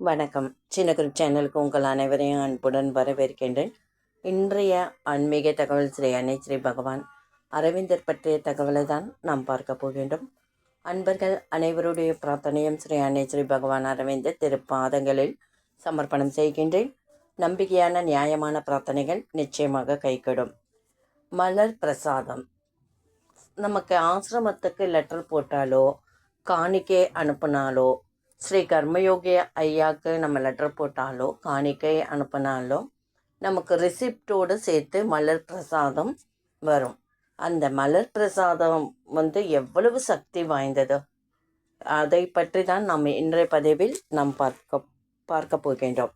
வணக்கம். சின்ன குரூப் சேனலுக்கு உங்கள் அனைவரையும் அன்புடன் வரவேற்கின்றேன். இன்றைய ஆன்மீக தகவல் ஸ்ரீ அன்னை ஸ்ரீ பகவான் அரவிந்தர் பற்றிய தகவலை தான் நாம் பார்க்க போகின்றோம். அன்பர்கள் அனைவருடைய பிரார்த்தனையும் ஸ்ரீ அன்னை ஸ்ரீ பகவான் அரவிந்தர் திருப்பாதங்களில் சமர்ப்பணம் செய்கின்றேன். நம்பிக்கையான நியாயமான பிரார்த்தனைகள் நிச்சயமாக கைகூடும். மலர் பிரசாதம். நமக்கு ஆசிரமத்துக்கு லெட்டர் போட்டாலோ காணிக்கை அனுப்பினாலோ ஸ்ரீ கர்மயோகி ஐயாவுக்கு நம்ம லெட்டர் போட்டாலோ காணிக்கை அனுப்பினாலோ நமக்கு ரிசிப்டோடு சேர்த்து மலர் பிரசாதம் வரும். அந்த மலர் பிரசாதம் வந்து எவ்வளவு சக்தி வாய்ந்தது? அதை பற்றி தான் நாம் இன்றைய பதிவில் நாம் பார்க்க பார்க்க போகின்றோம்.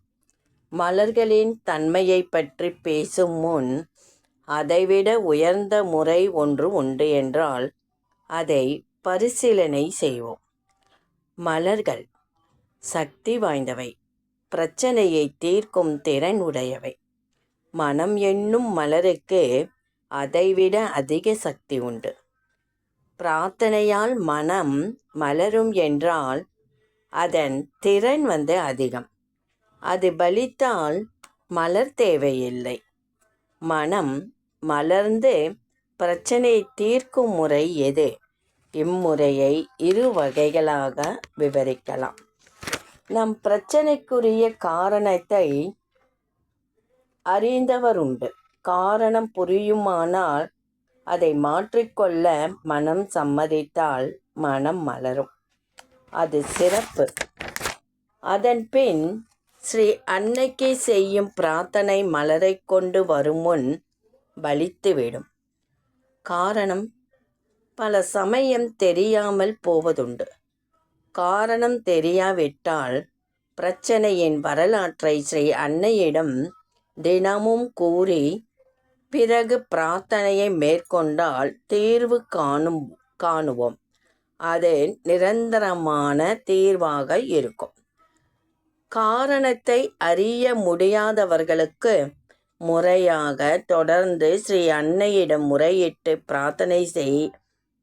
மலர்களின் தன்மையை பற்றி பேசும் முன் அதைவிட உயர்ந்த முறை ஒன்று உண்டு என்றால் அதை பரிசீலனை செய்வோம். மலர்கள். சக்தி வாய்ந்தவை. பிரச்சனையை தீர்க்கும் திறன் உடையவை. மனம் என்னும் மலருக்கு அதைவிட அதிக சக்தி உண்டு. பிரார்த்தனையால் மனம் மலரும் என்றால் அதன் திறன் வந்து அதிகம். அது பலித்தால் மலர் தேவையில்லை. மனம் மலர்ந்து பிரச்சனையை தீர்க்கும் முறை எது? இம்முறையை இரு வகைகளாக விவரிக்கலாம். நம் பிரச்சனைக்குரிய காரணத்தை அறிந்தவர் உண்டு காரணம் புரியுமானால் அதை மாற்றிக்கொள்ள மனம் சம்மதித்தால் மனம் மலரும். அது சிறப்பு. அதன் பின் ஸ்ரீ அன்னைக்கு செய்யும் பிரார்த்தனை மலரை கொண்டு வரும் முன் பலித்துவிடும் காரணம் பல சமயம் தெரியாமல் போவதுண்டு. காரணம் தெரியாவிட்டால் பிரச்சனையின் வரலாற்றை ஸ்ரீ அன்னையிடம் தினமும் கூறி பிறகு பிரார்த்தனையை மேற்கொண்டால் தீர்வு காணும் காணுவோம். அது நிரந்தரமான தீர்வாக இருக்கும். காரணத்தை அறிய முடியாதவர்களுக்கு முறையாக தொடர்ந்து ஸ்ரீ அன்னையிடம் முறையிட்டு பிரார்த்தனை செய்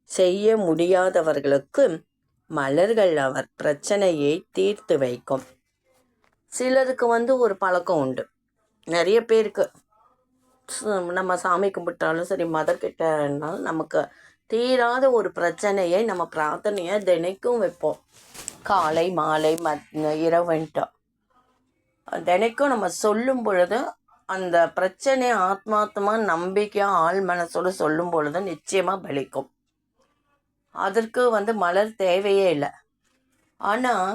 செய்ய முடியாதவர்களுக்கு மலர்கள் அவர் பிரச்சனையை தீர்த்து வைக்கும். சிலருக்கு வந்து ஒரு பழக்கம் உண்டு. நிறைய பேருக்கு ச- நம்ம சாமி கும்பிட்டாலும் சரி மதர்கிட்டனாலும் நமக்கு தீராத ஒரு பிரச்சனையை நம்ம பிரார்த்தனையை தினைக்கும் வைப்போம். காலை மாலை மத் இரவுன்ட்டு தினைக்கும் நம்ம சொல்லும் பொழுது அந்த பிரச்சனை ஆத்மாத்மா நம்பிக்கையாக ஆள் மனசோடு சொல்லும் பொழுது நிச்சயமாக பலிக்கும். அதற்கு வந்து மலர் தேவையே இல்லை. ஆனால்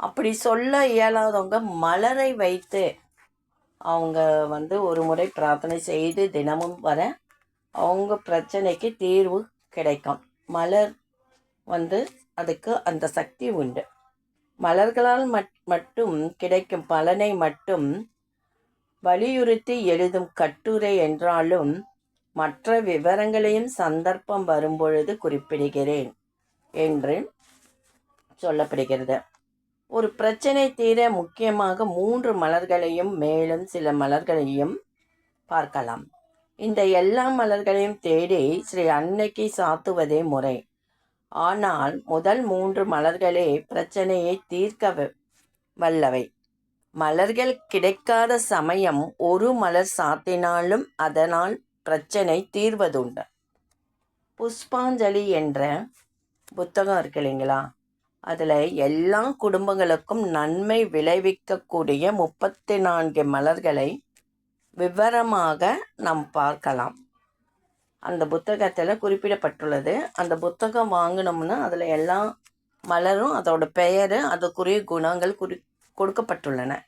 அப்படி சொல்ல இயலாதவங்க மலரை வைத்து அவங்க வந்து ஒரு முறை பிரார்த்தனை செய்து தினமும் வர அவங்க பிரச்சனைக்கு தீர்வு கிடைக்கும். மலர் வந்து அதுக்கு அந்த சக்தி உண்டு. மலர்களால் மட் மட்டும் கிடைக்கும் பலனை மட்டும் வலியுறுத்தி எழுதும் கட்டுரை என்றாலும் மற்ற விவரங்களையும் சந்தர்ப்பம் வரும்பொழுது குறிப்பிடுகிறேன் என்று சொல்லப்படுகிறது. ஒரு பிரச்சனை தீர முக்கியமாக மூன்று மலர்களையும் மேலும் சில மலர்களையும் பார்க்கலாம். இந்த எல்லா மலர்களையும் தேடி ஸ்ரீ அன்னைக்கு சாத்துவதே முறை. ஆனால் முதல் மூன்று மலர்களே பிரச்சனையை தீர்க்க வ- வல்லவை. மலர்கள் கிடைக்காத சமயம் ஒரு மலர் சாத்தினாலும் அதனால் பிரச்சனை தீர்வதுண்டு. புஷ்பாஞ்சலி என்ற புத்தகம் இருக்கு இல்லைங்களா? அதில் எல்லா குடும்பங்களுக்கும் நன்மை விளைவிக்கக்கூடிய முப்பத்தி நான்கு மலர்களை விவரமாக நாம் பார்க்கலாம். அந்த புத்தகத்தில் குறிப்பிடப்பட்டுள்ளது. அந்த புத்தகம் வாங்கினோம்னா அதில் எல்லா மலரும் அதோட பெயர் அதுக்குரிய குணங்கள் குறி கொடுக்கப்பட்டுள்ளன.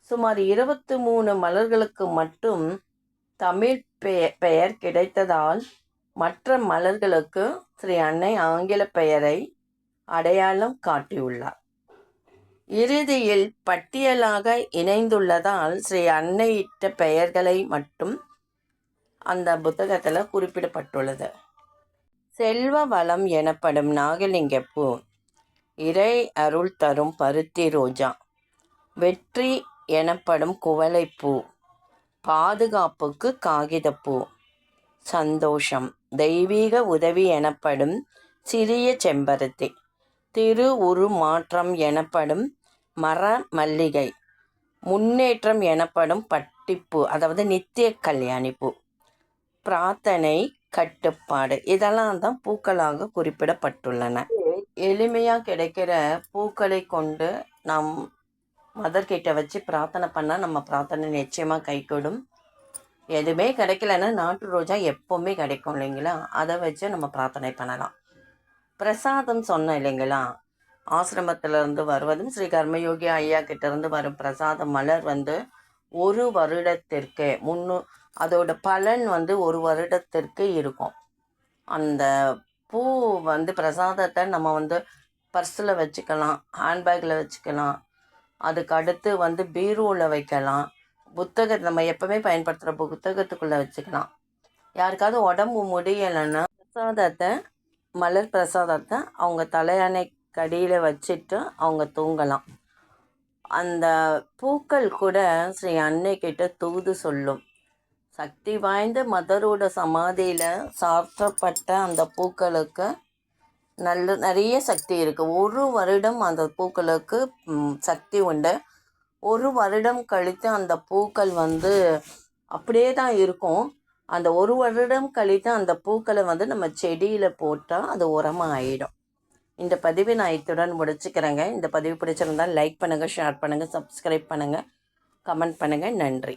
சுமார் இருபத்தி மூணு மலர்களுக்கு மட்டும் தமிழ் பெயர் கிடைத்ததால் மற்ற மலர்களுக்கு ஸ்ரீ அன்னை ஆங்கில பெயரை அடையாளம் காட்டியுள்ளார். இறுதியில் பட்டியலாக இணைந்துள்ளதால் ஸ்ரீ அன்னையிட்ட பெயர்களை மட்டும் அந்த புத்தகத்தில் குறிப்பிடப்பட்டுள்ளது. செல்வ வளம் எனப்படும் நாகலிங்கப்பூ இறை அருள் தரும் பருத்தி ரோஜா வெற்றி எனப்படும் குவளைப்பூ பாதுகாப்புக்கு காகிதப்பூ. சந்தோஷம். தெய்வீக உதவி எனப்படும் சிறிய செம்பருத்தி. திரு உரு மாற்றம் எனப்படும் மர மல்லிகை முன்னேற்றம் எனப்படும் பட்டிப்பூ அதாவது நித்திய கல்யாணி பூ. பிரார்த்தனை கட்டுப்பாடு இதெல்லாம் தான் பூக்களாக குறிப்பிடப்பட்டுள்ளன. எளிமையாக கிடைக்கிற பூக்களை கொண்டு நாம் மதர்கிட்ட வச்சு பிரார்த்தனை பண்ணால் நம்ம பிரார்த்தனை நிச்சயமாக கைகூடும். எதுவுமே கிடைக்கலன்னா நாட்டு ரோஜா எப்போவுமே கிடைக்கும் இல்லைங்களா? அதை வச்சு நம்ம பிரார்த்தனை பண்ணலாம். பிரசாதம் சொன்னோம் இல்லைங்களா? ஆசிரமத்திலிருந்து வருவதும் ஸ்ரீ கர்மயோகி ஐயா கிட்டேருந்து வரும் பிரசாத மலர் வந்து ஒரு வருடத்திற்கு முன்னு அதோட பலன் வந்து ஒரு வருடத்திற்கு இருக்கும். அந்த பூ வந்து பிரசாதத்தை நம்ம வந்து பர்ஸில் வச்சுக்கலாம் ஹேண்ட்பேக்கில் வச்சுக்கலாம் அதுக்கு அடுத்து வந்து பீரோவில் வைக்கலாம். புத்தகத்தை நம்ம எப்பவுமே பயன்படுத்துகிற புத்தகத்துக்குள்ளே வச்சுக்கலாம். யாருக்காவது உடம்பு முடியலைன்னா பிரசாதத்தை மலர் பிரசாதத்தை அவங்க தலையணை கடியில் வச்சுட்டு அவங்க தூங்கலாம். அந்த பூக்கள் கூட ஸ்ரீ அன்னை கிட்ட தூது சொல்லும். சக்தி வாய்ந்த மதரோட சமாதியில் சாற்றப்பட்ட அந்த பூக்களுக்கு நல்ல நிறைய சக்தி இருக்குது ஒரு வருடம் அந்த பூக்களுக்கு சக்தி உண்டு. ஒரு வருடம் கழித்து அந்த பூக்கள் வந்து அப்படியே தான் இருக்கும். அந்த ஒரு வருடம் கழித்து அந்த பூக்களை வந்து நம்ம செடியில் போட்டால் அது உரமாக ஆகிடும் இந்த பதிவை நான் இத்துடன் முடிச்சுக்கிறேங்க. இந்த பதிவு பிடிச்சிருந்தால் லைக் பண்ணுங்கள் ஷேர் பண்ணுங்கள் சப்ஸ்கிரைப் பண்ணுங்கள் கமெண்ட் பண்ணுங்கள் நன்றி.